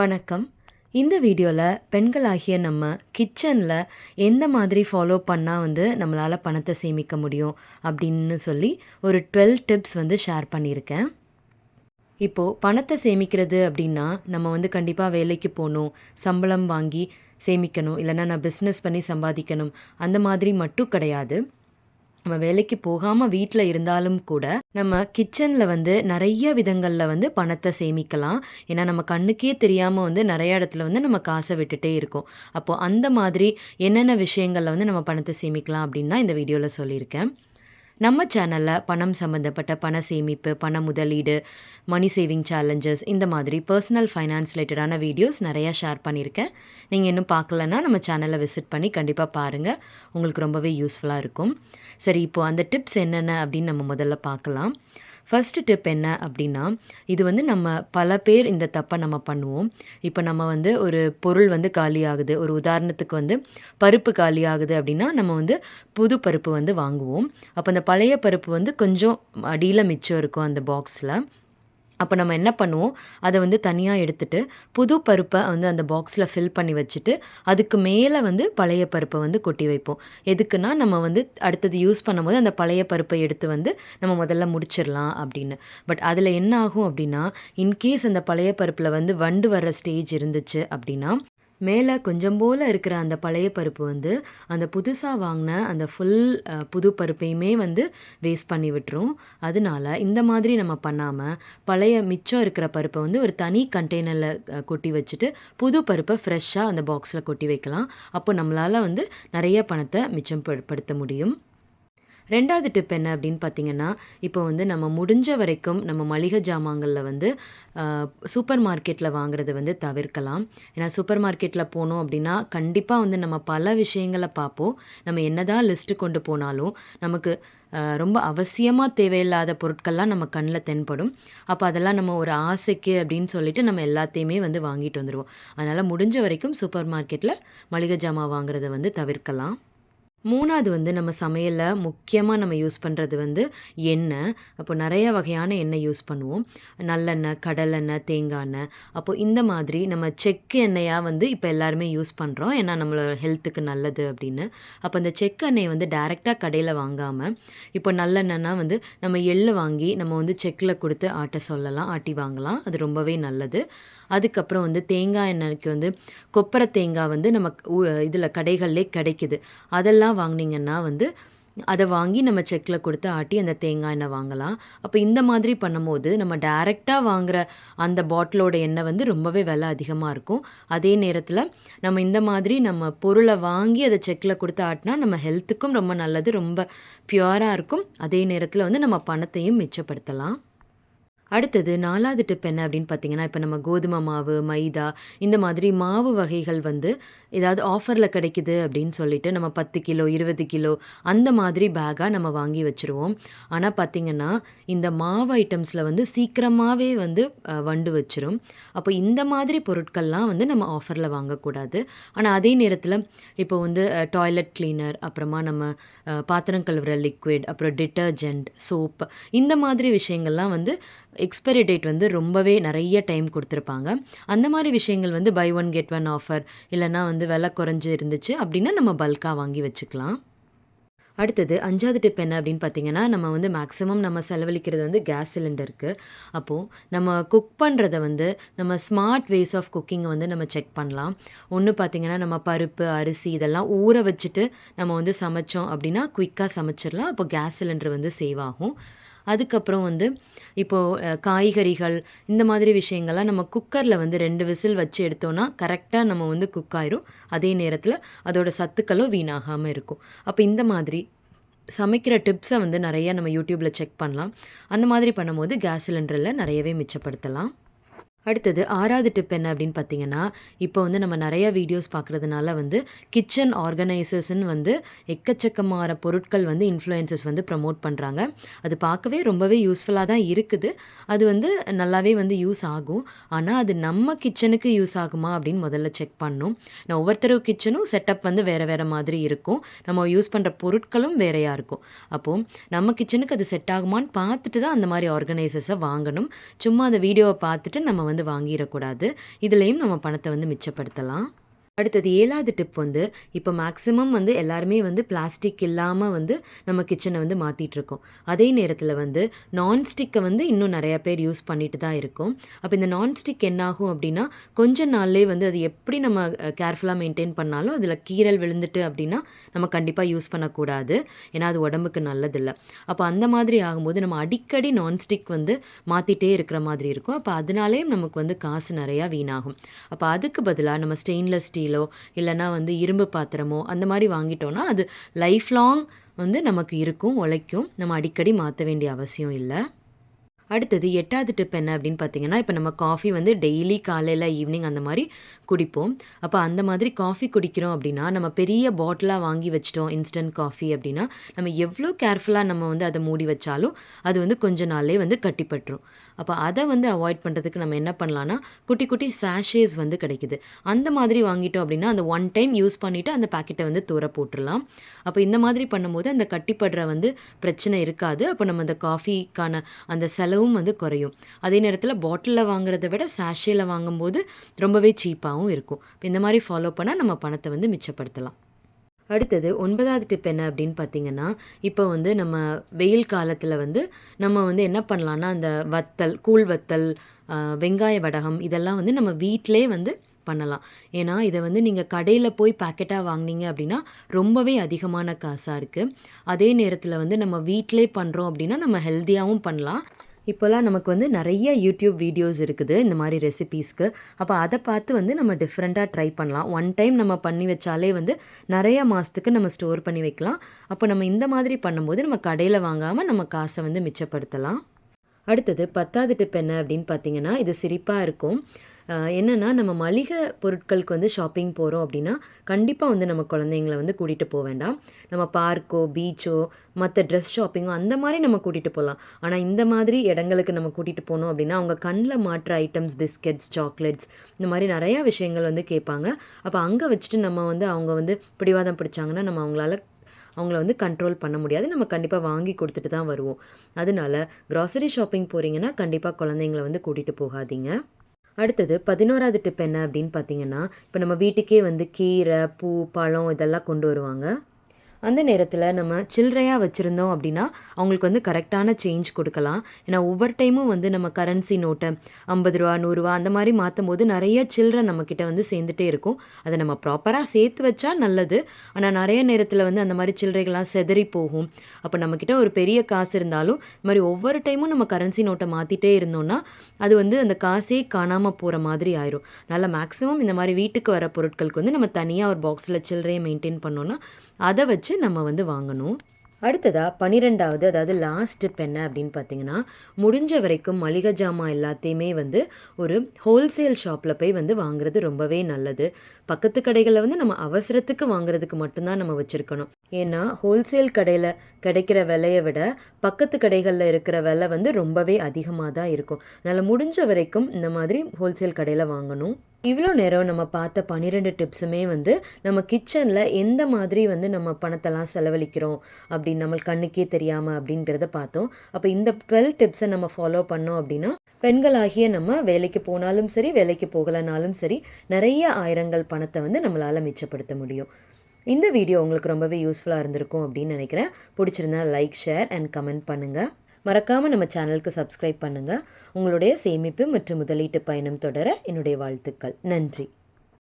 வணக்கம். இந்த வீடியோவில் பெண்களாகிய நம்ம கிச்சனில் எந்த மாதிரி ஃபாலோ பண்ணால் வந்து நம்மளால் பணத்தை சேமிக்க முடியும் அப்படின்னு சொல்லி ஒரு டுவெல் டிப்ஸ் வந்து ஷேர் பண்ணியிருக்கேன். இப்போது பணத்தை சேமிக்கிறது அப்படின்னா நம்ம வந்து கண்டிப்பாக வேலைக்கு போகணும் சம்பளம் வாங்கி சேமிக்கணும் இல்லைன்னா நான் பிஸ்னஸ் பண்ணி சம்பாதிக்கணும் அந்த மாதிரி மட்டும் கிடையாது. நம்ம வேலைக்கு போகாமல் வீட்டில் இருந்தாலும் கூட நம்ம கிச்சனில் வந்து நிறைய விதங்களில் வந்து பணத்தை சேமிக்கலாம். ஏன்னா நம்ம கண்ணுக்கே தெரியாமல் வந்து நிறைய இடத்துல வந்து நம்ம காசை விட்டுட்டே இருக்கோம். அப்போது அந்த மாதிரி என்னென்ன விஷயங்களில் வந்து நம்ம பணத்தை சேமிக்கலாம் அப்படின்னு தான் இந்த வீடியோவில் சொல்லியிருக்கேன். நம்ம சேனலில் பணம் சம்மந்தப்பட்ட பண சேமிப்பு பண முதலீடு மணி சேவிங் சேலஞ்சஸ் இந்த மாதிரி பர்சனல் ஃபைனான்ஸ் ரிலேட்டடான வீடியோஸ் நிறையா ஷேர் பண்ணியிருக்கேன். நீங்கள் இன்னும் பார்க்கலன்னா நம்ம சேனலை விசிட் பண்ணி கண்டிப்பாக பாருங்கள் உங்களுக்கு ரொம்பவே யூஸ்ஃபுல்லாக இருக்கும். சரி இப்போது அந்த டிப்ஸ் என்னென்ன அப்படின்னு நம்ம முதல்ல பார்க்கலாம். ஃபஸ்ட்டு டிப் என்ன அப்படின்னா இது வந்து நம்ம பல பேர் இந்த தப்பை நம்ம பண்ணுவோம். இப்போ நம்ம வந்து ஒரு பொருள் வந்து காலியாகுது. ஒரு உதாரணத்துக்கு வந்து பருப்பு காலி ஆகுது அப்படின்னா நம்ம வந்து புது பருப்பு வந்து வாங்குவோம். அப்போ அந்த பழைய பருப்பு வந்து கொஞ்சம் அடியில் மிச்சம் இருக்கும் அந்த பாக்ஸில் அப்போ நம்ம என்ன பண்ணுவோம்? அதை வந்து தனியாக எடுத்துட்டு புது பருப்பை வந்து அந்த பாக்ஸில் ஃபில் பண்ணி வச்சுட்டு அதுக்கு மேலே வந்து பழைய பருப்பை வந்து கொட்டி வைப்போம். எதுக்குன்னா நம்ம வந்து அடுத்தது யூஸ் பண்ணும்போது அந்த பழைய பருப்பை எடுத்து வந்து நம்ம முதல்ல முடிச்சிடலாம் அப்படின்னு. பட் அதில் என்ன ஆகும் அப்படின்னா இன்கேஸ் அந்த பழைய பருப்பில் வந்து வண்டு வர்ற ஸ்டேஜ் இருந்துச்சு அப்படின்னா மேலே கொஞ்சம் போல் இருக்கிற அந்த பழைய பருப்பு வந்து அந்த புதுசாக வாங்கின அந்த ஃபுல் புது பருப்பையுமே வந்து வேஸ்ட் பண்ணி விட்டுரும். அதனால இந்த மாதிரி நம்ம பண்ணாமல் பழைய மிச்சம் இருக்கிற பருப்பை வந்து ஒரு தனி கண்டெய்னரில் கொட்டி வச்சுட்டு புது பருப்பை ஃப்ரெஷ்ஷாக அந்த பாக்ஸில் கொட்டி வைக்கலாம். அப்போ நம்மளால் வந்து நிறைய பணத்தை மிச்சம் படுத்த முடியும். ரெண்டாவது டிப் என்ன அப்படின்னு பார்த்தீங்கன்னா இப்போ வந்து நம்ம முடிஞ்ச வரைக்கும் நம்ம மளிகை ஜாமான்களில் வந்து சூப்பர் மார்க்கெட்டில் வாங்குறது வந்து தவிர்க்கலாம். ஏன்னா சூப்பர் மார்க்கெட்டில் போனோம் அப்படின்னா கண்டிப்பாக வந்து நம்ம பல விஷயங்களை பார்ப்போம். நம்ம என்னதான் லிஸ்ட்டு கொண்டு போனாலும் நமக்கு ரொம்ப அவசியமாக தேவையில்லாத பொருட்கள்லாம் நம்ம கண்ணில் தென்படும். அப்போ அதெல்லாம் நம்ம ஒரு ஆசைக்கு அப்படின்னு சொல்லிட்டு நம்ம எல்லாத்தையுமே வந்து வாங்கிட்டு வந்துடுவோம் அதனால் முடிஞ்ச வரைக்கும் சூப்பர் மார்க்கெட்டில் மளிகை ஜாமான் வாங்குறத வந்து தவிர்க்கலாம். மூணாவது வந்து நம்ம சமையலில் முக்கியமாக நம்ம யூஸ் பண்ணுறது வந்து எண்ணெய். அப்போ நிறைய வகையான எண்ணெய் யூஸ் பண்ணுவோம். நல்லெண்ணெய் கடலெண்ணெய் தேங்காய் எண்ணெய் அப்போ இந்த மாதிரி நம்ம செக்கு எண்ணெயாக வந்து இப்போ எல்லாருமே யூஸ் பண்ணுறோம் ஏன்னா நம்மளோட ஹெல்த்துக்கு நல்லது அப்படின்னு. அப்போ அந்த செக்கு எண்ணெயை வந்து டேரெக்டாக கடையில் வாங்காமல் இப்போ நல்லெண்ணெய்னா வந்து நம்ம எள்ளு வாங்கி நம்ம வந்து செக்கில் கொடுத்து ஆட்ட சொல்லலாம் ஆட்டி வாங்கலாம். அது ரொம்பவே நல்லது. அதுக்கப்புறம் வந்து தேங்காய் எண்ணெய்க்கு வந்து கொப்பரை தேங்காய் வந்து நம்ம இதில் கடைகள்லே கிடைக்குது. அதெல்லாம் வாங்கினீங்கன்னா வந்து அதை வாங்கி நம்ம செக்கில் கொடுத்து ஆட்டி அந்த தேங்காய் எண்ணெய் வாங்கலாம். அப்போ இந்த மாதிரி பண்ணும்போது நம்ம டைரெக்டாக வாங்குகிற அந்த பாட்டிலோட எண்ணெய் வந்து ரொம்பவே விலை அதிகமாக இருக்கும். அதே நேரத்தில் நம்ம இந்த மாதிரி நம்ம பொருளை வாங்கி அதை செக்கில் கொடுத்து ஆட்டினா நம்ம ஹெல்த்துக்கும் ரொம்ப நல்லது ரொம்ப பியூராக இருக்கும். அதே நேரத்தில் வந்து நம்ம பணத்தையும் மிச்சப்படுத்தலாம். அடுத்தது நாலாவது டிப் என்ன அப்படின்னு பார்த்தீங்கன்னா இப்போ நம்ம கோதுமை மாவு மைதா இந்த மாதிரி மாவு வகைகள் வந்து ஏதாவது ஆஃபரில் கிடைக்குது அப்படின்னு சொல்லிட்டு நம்ம பத்து கிலோ இருபது கிலோ அந்த மாதிரி பேக்காக நம்ம வாங்கி வச்சுருவோம். ஆனால் பார்த்திங்கன்னா இந்த மாவு ஐட்டம்ஸில் வந்து சீக்கிரமாகவே வந்து வண்டு வச்சிரும். அப்போ இந்த மாதிரி பொருட்கள்லாம் வந்து நம்ம ஆஃபரில் வாங்கக்கூடாது. ஆனால் அதே நேரத்தில் இப்போ வந்து டாய்லெட் கிளீனர் அப்புறமா நம்ம பாத்திரம் கழுவுற லிக்விட் அப்புறம் டிட்டர்ஜென்ட் சோப் இந்த மாதிரி விஷயங்கள்லாம் வந்து எக்ஸ்பைரி டேட் வந்து ரொம்பவே நிறைய டைம் கொடுத்துருப்பாங்க. அந்த மாதிரி விஷயங்கள் வந்து buy one get one offer இல்லைனா வந்து விலை குறைஞ்சி இருந்துச்சு அப்படின்னா நம்ம பல்காக வாங்கி வச்சுக்கலாம். அடுத்தது அஞ்சாவது டிப் என்ன அப்படின்னு பார்த்தீங்கன்னா நம்ம வந்து மேக்ஸிமம் நம்ம செலவழிக்கிறது வந்து கேஸ் சிலிண்டருக்கு அப்போது நம்ம குக் பண்ணுறத வந்து நம்ம ஸ்மார்ட் வேஸ் ஆஃப் குக்கிங்கை வந்து நம்ம செக் பண்ணலாம். ஒன்று பார்த்திங்கன்னா நம்ம பருப்பு அரிசி இதெல்லாம் ஊற வச்சுட்டு நம்ம வந்து சமைச்சோம் அப்படின்னா குயிக்காக சமைச்சிடலாம். அப்போ கேஸ் சிலிண்டர் வந்து சேவ் ஆகும். அதுக்கப்புறம் வந்து இப்போது காய்கறிகள் இந்த மாதிரி விஷயங்கள்லாம் நம்ம குக்கரில் வந்து ரெண்டு விசில் வச்சு எடுத்தோன்னா கரெக்டாக நம்ம வந்து குக் ஆயிரும். அதே நேரத்தில் அதோட சத்துக்களும் வீணாகாமல் இருக்கும். அப்போ இந்த மாதிரி சமைக்கிற டிப்ஸை வந்து நிறைய நம்ம யூடியூப்பில் செக் பண்ணலாம். அந்த மாதிரி பண்ணும்போது கேஸ் சிலிண்டரில் நிறையவே மிச்சப்படுத்தலாம். அடுத்தது ஆறாவது டிப் என்ன அப்படின்னு பார்த்தீங்கன்னா இப்போ வந்து நம்ம நிறைய வீடியோஸ் பார்க்குறதுனால வந்து கிச்சன் ஆர்கனைசர்ஸ்ன்னு வந்து எக்கச்சக்கமான பொருட்கள் வந்து இன்ஃப்ளூயன்சஸ் வந்து ப்ரமோட் பண்ணுறாங்க அது பார்க்கவே ரொம்பவே யூஸ்ஃபுல்லாக தான் இருக்குது. அது வந்து நல்லாவே வந்து யூஸ் ஆகும். ஆனால் அது நம்ம கிச்சனுக்கு யூஸ் ஆகுமா அப்படின்னு முதல்ல செக் பண்ணணும். நான் ஒவ்வொருத்தர் கிச்சனும் செட்டப் வந்து வேறு வேறு மாதிரி இருக்கும். நம்ம யூஸ் பண்ணுற பொருட்களும் வேறையாக இருக்கும். அப்போது நம்ம கிச்சனுக்கு அது செட் ஆகுமான்னு பார்த்துட்டு தான் அந்த மாதிரி ஆர்கனைசர்ஸை வாங்கணும். சும்மா அந்த வீடியோவை பார்த்துட்டு நம்ம வந்து வாங்கிடக்கூடாது. இதுலேயும் நம்ம பணத்தை வந்து மிச்சப்படுத்தலாம். அடுத்தது ஏழாவது டிப் வந்து இப்போ மேக்ஸிமம் வந்து எல்லாருமே வந்து பிளாஸ்டிக் இல்லாமல் வந்து நம்ம கிச்சனை வந்து மாற்றிட்டுருக்கோம் அதே நேரத்தில் வந்து நான்ஸ்டிக்கை வந்து இன்னும் நிறையா பேர் யூஸ் பண்ணிட்டு தான் இருக்கும். அப்போ இந்த நான்ஸ்டிக் என்னாகும் அப்படின்னா கொஞ்ச நாள்லேயே வந்து அது எப்படி நம்ம கேர்ஃபுல்லாக மெயின்டைன் பண்ணாலும் அதில் கீரல் விழுந்துட்டு அப்படின்னா நம்ம கண்டிப்பாக யூஸ் பண்ணக்கூடாது. ஏன்னா அது உடம்புக்கு நல்லதில்லை. அப்போ அந்த மாதிரி ஆகும்போது நம்ம அடிக்கடி நான்ஸ்டிக் வந்து மாற்றிட்டே இருக்கிற மாதிரி இருக்கும். அப்போ அதனாலே நமக்கு வந்து காசு நிறையா வீணாகும். அப்போ அதுக்கு பதிலாக நம்ம ஸ்டெயின்லெஸ் ஸ்டீல் இல்லைன்னா வந்து இரும்பு பாத்திரமோ அந்த மாதிரி வாங்கிட்டோன்னா அது லைஃப் லாங் வந்து நமக்கு இருக்கும் உழைக்கும். நம்ம அடிக்கடி மாற்ற வேண்டிய அவசியம் இல்லை. அடுத்தது எட்டாவது டிப் என்ன அப்படின்னு பார்த்தீங்கன்னா இப்போ நம்ம காஃபி வந்து டெய்லி காலையில் ஈவினிங் அந்த மாதிரி குடிப்போம். அப்போ அந்த மாதிரி காஃபி குடிக்கிறோம் அப்படின்னா நம்ம பெரிய பாட்டிலாக வாங்கி வச்சிட்டோம் இன்ஸ்டன்ட் காஃபி அப்படின்னா நம்ம எவ்வளோ கேர்ஃபுல்லாக நம்ம வந்து அதை மூடி வச்சாலும் அது வந்து கொஞ்ச நாளே வந்து கட்டிப்பட்டுரும். அப்போ அதை வந்து அவாய்ட் பண்ணுறதுக்கு நம்ம என்ன பண்ணலான்னா குட்டி குட்டி சாஷேஸ் வந்து கிடைக்குது. அந்த மாதிரி வாங்கிட்டோம் அப்படின்னா அந்த ஒன் டைம் யூஸ் பண்ணிவிட்டு அந்த பாக்கெட்டை வந்து தூர போட்டுடலாம். அப்போ இந்த மாதிரி பண்ணும்போது அந்த கட்டிப்படுற வந்து பிரச்சனை இருக்காது. அப்போ நம்ம அந்த காஃபிக்கான அந்த செலவு செலவும் வந்து குறையும். அதே நேரத்தில் பாட்டிலில் வாங்குறத விட சாஷேல வாங்கும்போது ரொம்பவே சீப்பாகவும் இருக்கும். இப்போ இந்த மாதிரி ஃபாலோ பண்ணால் நம்ம பணத்தை வந்து மிச்சப்படுத்தலாம். அடுத்தது ஒன்பதாவது டிப் என்ன அப்படின்னு பார்த்தீங்கன்னா இப்போ வந்து நம்ம வெயில் காலத்தில் வந்து நம்ம வந்து என்ன பண்ணலான்னா அந்த வத்தல் கூழ் வத்தல் வெங்காய வடகம் இதெல்லாம் வந்து நம்ம வீட்டிலே வந்து பண்ணலாம். ஏன்னா இதை வந்து நீங்கள் கடையில் போய் பேக்கெட்டாக வாங்குனீங்க அப்படின்னா ரொம்பவே அதிகமான காசாக இருக்குது அதே நேரத்தில் வந்து நம்ம வீட்டிலே பண்ணுறோம் அப்படின்னா நம்ம ஹெல்த்தியாகவும் பண்ணலாம். இப்போல்லாம் நமக்கு வந்து நிறைய யூடியூப் வீடியோஸ் இருக்குது இந்த மாதிரி ரெசிபீஸ்க்கு. அப்போ அதை பார்த்து வந்து நம்ம டிஃப்ரெண்ட்டாக ட்ரை பண்ணலாம். ஒன் டைம் நம்ம பண்ணி வச்சாலே வந்து நிறைய மாதத்துக்கு நம்ம ஸ்டோர் பண்ணி வைக்கலாம். அப்போ நம்ம இந்த மாதிரி பண்ணும்போது நம்ம கடையில் வாங்காமல் நம்ம காசை வந்து மிச்சப்படுத்தலாம். அடுத்தது பத்தாவது டிப் என்ன அப்படின்னு பார்த்தீங்கன்னா இது சிரிப்பாக இருக்கும். என்னென்னா நம்ம மளிகை பொருட்களுக்கு வந்து ஷாப்பிங் போகிறோம் அப்படின்னா கண்டிப்பாக வந்து நம்ம குழந்தைங்கள வந்து கூட்டிகிட்டு போக வேண்டாம். நம்ம பார்க்கோ பீச்சோ மற்ற ட்ரெஸ் ஷாப்பிங்கோ அந்த மாதிரி நம்ம கூட்டிகிட்டு போகலாம் ஆனால் இந்த மாதிரி இடங்களுக்கு நம்ம கூட்டிகிட்டு போனோம் அப்படின்னா அவங்க கண்ணில் மாற்ற ஐட்டம்ஸ் பிஸ்கெட்ஸ் சாக்லேட்ஸ் இந்த மாதிரி நிறையா விஷயங்கள் வந்து கேட்பாங்க. அப்போ அங்கே வச்சுட்டு நம்ம வந்து அவங்க வந்து பிடிவாதம் பிடிச்சாங்கன்னா நம்ம அவங்களால அவங்கள வந்து கண்ட்ரோல் பண்ண முடியாது. நம்ம கண்டிப்பாக வாங்கி கொடுத்துட்டு தான் வருவோம். அதனால கிராசரி ஷாப்பிங் போகிறீங்கன்னா கண்டிப்பாக குழந்தைங்கள வந்து கூட்டிகிட்டு போகாதீங்க. அடுத்தது பதினோராவது டிப் என்ன அப்படின்னு பார்த்தீங்கன்னா இப்போ நம்ம வீட்டுக்கே வந்து கீரை பூ பழம் இதெல்லாம் கொண்டு வருவாங்க. அந்த நேரத்தில் நம்ம சில்லறையாக வச்சுருந்தோம் அப்படின்னா அவங்களுக்கு வந்து கரெக்டான சேஞ்ச் கொடுக்கலாம். ஏன்னா ஒவ்வொரு டைமும் வந்து நம்ம கரன்சி நோட்டை ஐம்பது ரூபா நூறுரூவா அந்த மாதிரி மாற்றும் போது நிறைய சில்லறை நம்மக்கிட்ட வந்து சேர்ந்துட்டே இருக்கும். அதை நம்ம ப்ராப்பராக சேர்த்து வச்சா நல்லது. ஆனால் நிறைய நேரத்தில் வந்து அந்த மாதிரி சில்லறைகள்லாம் செதறி போகும். அப்போ நம்மக்கிட்ட ஒரு பெரிய காசு இருந்தாலும் இந்த மாதிரி ஒவ்வொரு டைமும் நம்ம கரன்சி நோட்டை மாற்றிட்டே இருந்தோம்னா அது வந்து அந்த காசே காணாமல் போகிற மாதிரி ஆயிரும். நல்லா மேக்ஸிமம் இந்த மாதிரி வீட்டுக்கு வர பொருட்களுக்கு வந்து நம்ம தனியாக ஒரு பாக்ஸில் சில்லறையை மெயின்டைன் பண்ணோன்னா அதை வச்சு நம்ம வந்து வாங்கணும். அடுத்ததாக பன்னிரெண்டாவது அதாவது லாஸ்ட் ஸ்டெப் என்ன அப்படின்னு பார்த்தீங்கன்னா முடிஞ்ச வரைக்கும் மளிகை ஜாமான் எல்லாத்தையுமே வந்து ஒரு ஹோல்சேல் ஷாப்பில் போய் வந்து வாங்குறது ரொம்பவே நல்லது. பக்கத்து கடைகளில் வந்து நம்ம அவசரத்துக்கு வாங்குறதுக்கு மட்டும்தான் நம்ம வச்சுருக்கணும். ஏன்னா ஹோல்சேல் கடையில் கிடைக்கிற விலையை விட பக்கத்து கடைகளில் இருக்கிற விலை வந்து ரொம்பவே அதிகமாக தான் இருக்கும். அதனால் முடிஞ்ச வரைக்கும் இந்த மாதிரி ஹோல்சேல் கடையில் வாங்கணும். இவ்வளோ நேரம் நம்ம பார்த்த பன்னிரெண்டு டிப்ஸுமே வந்து நம்ம கிச்சனில் எந்த மாதிரி வந்து நம்ம பணத்தெல்லாம் செலவழிக்கிறோம் அப்படின்னு நம்ம கண்ணுக்கே தெரியாமல் அப்படின்றத பார்த்தோம். அப்போ இந்த டுவெல் டிப்ஸை நம்ம ஃபாலோ பண்ணோம் அப்படின்னா பெண்களாகிய நம்ம வேலைக்கு போனாலும் சரி வேலைக்கு போகலைனாலும் சரி நிறைய ஆயிரங்கள் பணத்தை வந்து நம்மளால் மிச்சப்படுத்த முடியும். இந்த வீடியோ உங்களுக்கு ரொம்பவே யூஸ்ஃபுல்லாக இருந்திருக்கும் அப்படின்னு நினைக்கிறேன். பிடிச்சிருந்தா லைக் ஷேர் அண்ட் கமெண்ட் பண்ணுங்கள் மறக்காமல் நம்ம சேனலுக்கு சப்ஸ்கிரைப் பண்ணுங்கள் உங்களுடைய சேமிப்பு மற்றும் முதலீட்டு பயணம் தொடர என்னுடைய வாழ்த்துக்கள். நன்றி.